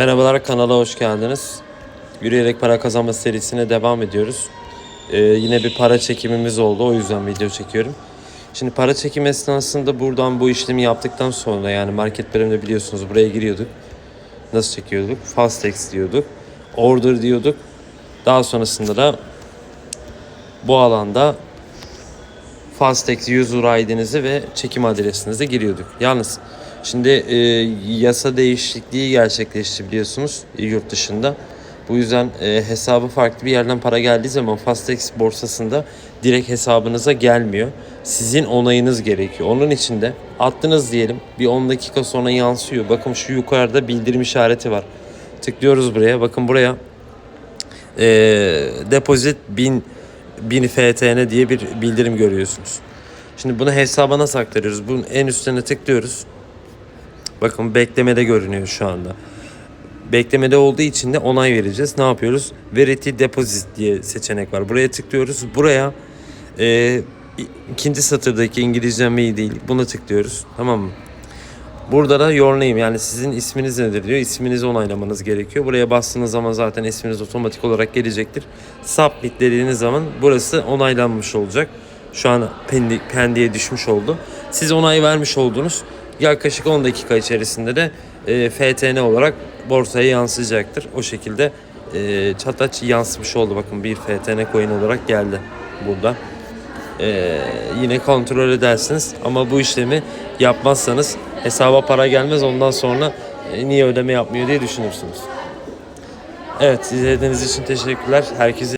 Merhabalar kanala hoş geldiniz. Yürüyerek para kazanma serisine devam ediyoruz. Ee, yine bir para çekimimiz oldu o yüzden video çekiyorum. Şimdi para çekim esnasında buradan bu işlemi yaptıktan sonra yani market bölümünde biliyorsunuz buraya giriyorduk. Nasıl çekiyorduk? Fastex diyorduk. Order diyorduk. Daha sonrasında da bu alanda Fastex user ID'nizi ve çekim adresinizi giriyorduk. Yalnız şimdi e, yasa değişikliği gerçekleşti biliyorsunuz yurt dışında. Bu yüzden e, hesabı farklı bir yerden para geldiği zaman Fastex borsasında direkt hesabınıza gelmiyor. Sizin onayınız gerekiyor. Onun için de attınız diyelim bir 10 dakika sonra yansıyor. Bakın şu yukarıda bildirim işareti var. Tıklıyoruz buraya. Bakın buraya e, deposit 1000 1000 FTN diye bir bildirim görüyorsunuz. Şimdi bunu hesaba nasıl aktarıyoruz? Bunun en üstüne tıklıyoruz. Bakın beklemede görünüyor şu anda. Beklemede olduğu için de onay vereceğiz. Ne yapıyoruz? Verity Deposit diye seçenek var. Buraya tıklıyoruz. Buraya e, ikinci satırdaki İngilizcem iyi değil. Buna tıklıyoruz. Tamam mı? Burada da your name yani sizin isminiz nedir diyor. İsminizi onaylamanız gerekiyor. Buraya bastığınız zaman zaten isminiz otomatik olarak gelecektir. Submit dediğiniz zaman burası onaylanmış olacak. Şu an pendi, pendiye düşmüş oldu. Siz onay vermiş oldunuz. Yaklaşık 10 dakika içerisinde de e, FTN olarak borsaya yansıyacaktır. O şekilde e, çataç yansımış oldu. Bakın bir FTN coin olarak geldi burada. Ee, yine kontrol edersiniz. Ama bu işlemi yapmazsanız hesaba para gelmez. Ondan sonra e, niye ödeme yapmıyor diye düşünürsünüz. Evet izlediğiniz için teşekkürler. Herkese